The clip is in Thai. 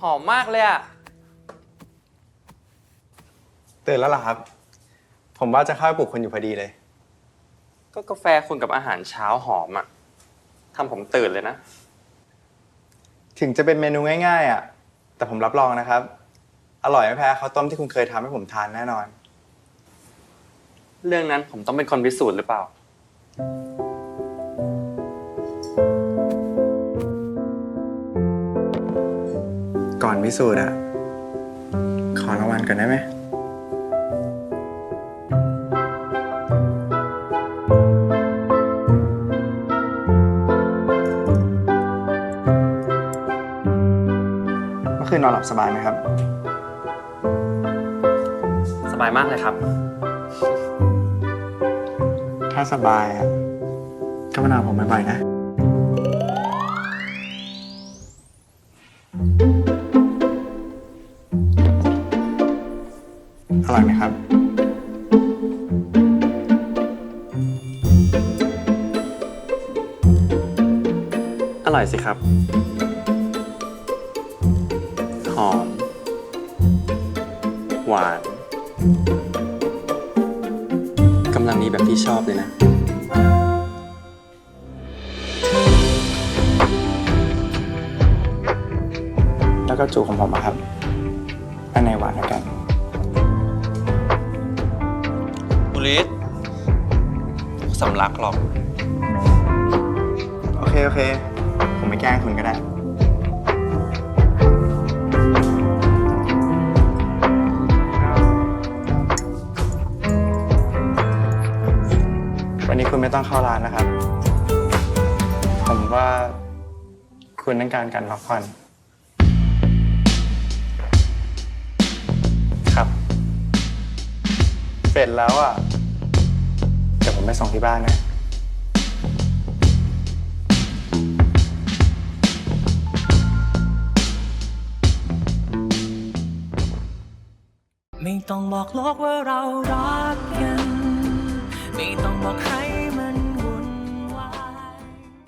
หอมมากเลยอะตื่นแล้วเหรอครับ ผมว่าจะเข้าไปปลุกคุณอยู่พอดีเลย ก็กาแฟคุณกับอาหารเช้าหอมอะทำผมตื่นเลยนะ ถึงจะเป็นเมนูง่ายๆอะ แต่ผมรับรองนะครับ อร่อยไม่แพ้ข้าวต้มที่คุณเคยทำให้ผมทานแน่นอน เรื่องนั้นผมต้องเป็นคนพิสูจน์หรือเปล่า ก่อนพิสูจน์อะ ขอรางวัลก่อนได้ไหม เมื่อคืนนอนหลับสบายไหมครับ สบายมากเลยครับ ถ้าสบายอะก็มานาผมบ่อยๆนะ อร่อยไหมครับ อร่อยสิครับ หอม หวาน กำลังดีแบบที่ชอบเลยนะแล้วก็จูของผมอะครับอันไหนหวานแล้วกัน บุริสสำลักหรอก โอเค โอเค ผมไม่แกล้งคุณก็ได้ วันนี้คุณไม่ต้องเข้าร้านนะครับ ผมว่าคุณต้องการการพักผ่อน ครับ เสร็จแล้วอะ ผมไปส่งที่บ้านนะ ไม่ต้องบอกโลกว่าเรารักกัน